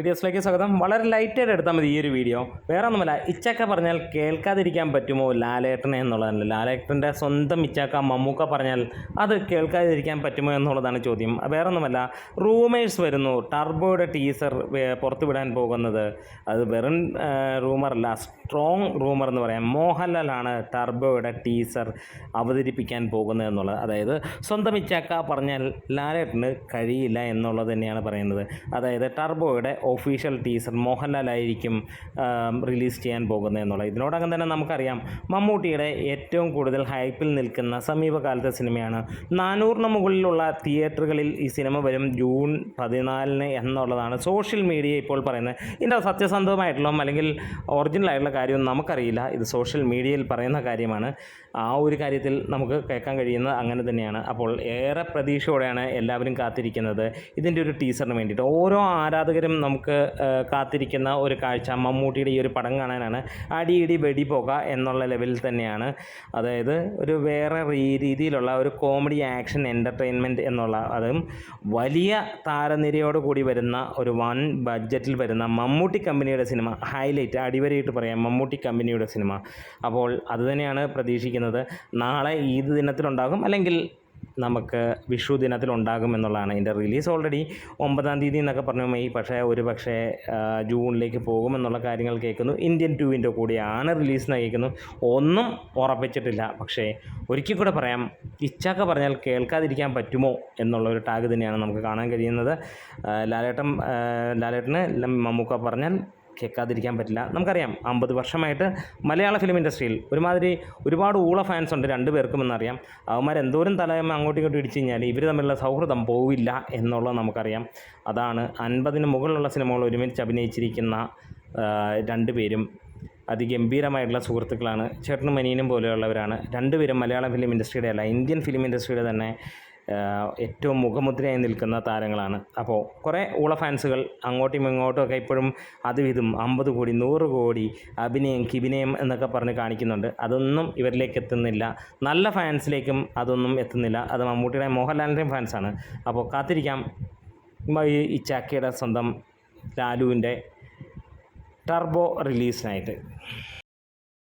വീഡിയോസിലേക്ക് സ്വാഗതം. വളരെ ലൈറ്റായിട്ട് എടുത്താൽ മതി ഈ ഒരു വീഡിയോ വേറെ ഒന്നുമല്ല ഇച്ചാക്ക പറഞ്ഞാൽ കേൾക്കാതിരിക്കാൻ പറ്റുമോ ലാലേട്ടനെ എന്നുള്ളതല്ല ലാലേട്ടന്റെ സ്വന്തം ഇച്ചക്ക മമ്മൂക്ക പറഞ്ഞാൽ അത് കേൾക്കാതിരിക്കാൻ പറ്റുമോ എന്നുള്ളതാണ് ചോദ്യം. വേറെ ഒന്നുമല്ല റൂമേഴ്സ് വരുന്നു ടർബോയുടെ ടീസർ പുറത്തുവിടാൻ പോകുന്നത്. അത് വെറും റൂമറല്ല സ്ട്രോങ് റൂമർ എന്ന് പറയാം. മോഹൻലാലാണ് ടർബോയുടെ ടീസർ അവതരിപ്പിക്കാൻ പോകുന്നത് എന്നുള്ളത്. അതായത് സ്വന്തം ഇച്ചാക്ക പറഞ്ഞാൽ ലാലേട്ടന് കഴിയില്ല എന്നുള്ളത് തന്നെയാണ് പറയുന്നത്. അതായത് ടർബോയുടെ ഒഫീഷ്യൽ ടീസർ മോഹൻലാലായിരിക്കും റിലീസ് ചെയ്യാൻ പോകുന്നത് എന്നുള്ളത് ഇതിനോടകം തന്നെ നമുക്കറിയാം മമ്മൂട്ടിയുടെ ഏറ്റവും കൂടുതൽ ഹൈപ്പിൽ നിൽക്കുന്ന സമീപകാലത്തെ സിനിമയാണ്. നാനൂറിന് മുകളിലുള്ള തിയേറ്ററുകളിൽ ഈ സിനിമ വരും ജൂൺ പതിനാലിന് എന്നുള്ളതാണ് സോഷ്യൽ മീഡിയ ഇപ്പോൾ പറയുന്നത്. ഇതിന്റെ സത്യസന്ധമായിട്ടുള്ള അല്ലെങ്കിൽ ഒറിജിനൽ ആയിട്ടുള്ള നമുക്കറിയില്ല. ഇത് സോഷ്യൽ മീഡിയയിൽ പറയുന്ന കാര്യമാണ്. ആ ഒരു കാര്യത്തിൽ നമുക്ക് കേൾക്കാൻ കഴിയുന്നത് അങ്ങനെ തന്നെയാണ്. അപ്പോൾ ഏറെ പ്രതീക്ഷയോടെയാണ് എല്ലാവരും കാത്തിരിക്കുന്നത് ഇതിന്റെ ഒരു ടീസറിന് വേണ്ടിയിട്ട്. ഓരോ ആരാധകരും നമുക്ക് ആ, കാത്തിരിക്കുന്ന ഒരു കാഴ്ച. മമ്മൂട്ടിയുടെ ഈ ഒരു പടം കാണാനാണ് അടിയിടി വെടി പോക എന്നുള്ള ലെവലിൽ തന്നെയാണ്. അതായത് ഒരു വേറെ രീതിയിലുള്ള ഒരു കോമഡി ആക്ഷൻ എന്റർടൈൻമെന്റ് എന്നുള്ള അതും വലിയ താരനിരയോട് കൂടി വരുന്ന ഒരു വൺ ബഡ്ജറ്റിൽ വരുന്ന മമ്മൂട്ടി കമ്പനിയുടെ സിനിമ ഹൈലൈറ്റ് അടിവരയിട്ട് പറയാം മമ്മൂട്ടി കമ്പനിയുടെ സിനിമ. അപ്പോൾ അതുതന്നെയാണ് പ്രതീക്ഷിക്കുന്നത്. നാളെ ഈദ് ദിനത്തിലുണ്ടാകും അല്ലെങ്കിൽ നമുക്ക് വിഷു ദിനത്തിൽ ഉണ്ടാകും എന്നുള്ളതാണ്. ഇതിന്റെ റിലീസ് ഓൾറെഡി ഒമ്പതാം തീയതി എന്നൊക്കെ പറഞ്ഞു മെയ്. പക്ഷേ ഒരു പക്ഷേ ജൂണിലേക്ക് പോകുമെന്നുള്ള കാര്യങ്ങൾ കേൾക്കുന്നു. ഇന്ത്യൻ ടൂവിന്റെ കൂടിയാണ് റിലീസ് എന്ന് കേൾക്കുന്നു. ഒന്നും ഉറപ്പിച്ചിട്ടില്ല. പക്ഷേ ഒരിക്കൽ കൂടെ പറയാം. ഇച്ചാക്ക പറഞ്ഞാൽ കേൾക്കാതിരിക്കാൻ പറ്റുമോ എന്നുള്ള ഒരു ടാഗ് തന്നെയാണ് നമുക്ക് കാണാൻ കഴിയുന്നത്. ലാലേട്ടം ലാലേട്ടൻ ലാലേട്ടന് മമ്മൂക്ക പറഞ്ഞാൽ കേൾക്കാതിരിക്കാൻ പറ്റില്ല. നമുക്കറിയാം അമ്പത് വർഷമായിട്ട് മലയാള ഫിലിം ഇൻഡസ്ട്രിയിൽ ഒരുമാതിരി ഒരുപാട് ഊള ഫാൻസ് ഉണ്ട് രണ്ടു പേർക്കും എന്നറിയാം. അവന്മാർ എന്തോരം തലയമ്മ അങ്ങോട്ടും ഇങ്ങോട്ടും ഇടിച്ചു കഴിഞ്ഞാൽ ഇവർ തമ്മിലുള്ള സൗഹൃദം പോവില്ല എന്നുള്ളത് നമുക്കറിയാം. അതാണ് അൻപതിന് മുകളിലുള്ള സിനിമകൾ ഒരുമിച്ച് അഭിനയിച്ചിരിക്കുന്ന രണ്ട് പേരും അതിഗംഭീരമായിട്ടുള്ള സുഹൃത്തുക്കളാണ്. ചേട്ടനും മനീനും പോലെയുള്ളവരാണ്. രണ്ടുപേരും മലയാള ഫിലിം ഇൻഡസ്ട്രിയുടെ അല്ല ഇന്ത്യൻ ഫിലിം ഇൻഡസ്ട്രിയുടെ തന്നെ ഏറ്റവും മുഖമുദ്രയായി നിൽക്കുന്ന താരങ്ങളാണ്. അപ്പോൾ കുറേ ഊള ഫാൻസുകൾ അങ്ങോട്ടും ഇങ്ങോട്ടും ഒക്കെ ഇപ്പോഴും അതും ഇതും അമ്പത് കോടി നൂറ് കോടി അഭിനയം കിഭിനയം എന്നൊക്കെ പറഞ്ഞ് കാണിക്കുന്നുണ്ട്. അതൊന്നും ഇവരിലേക്ക് എത്തുന്നില്ല. നല്ല ഫാൻസിലേക്കും അതൊന്നും എത്തുന്നില്ല. അത് മമ്മൂട്ടിയുടെ മോഹൻലാലിന്റെയും ഫാൻസാണ്. അപ്പോൾ കാത്തിരിക്കാം. ഈ ചാക്കയുടെ സ്വന്തം ലാലുവിന്റെ ടർബോ റിലീസിനായിട്ട്.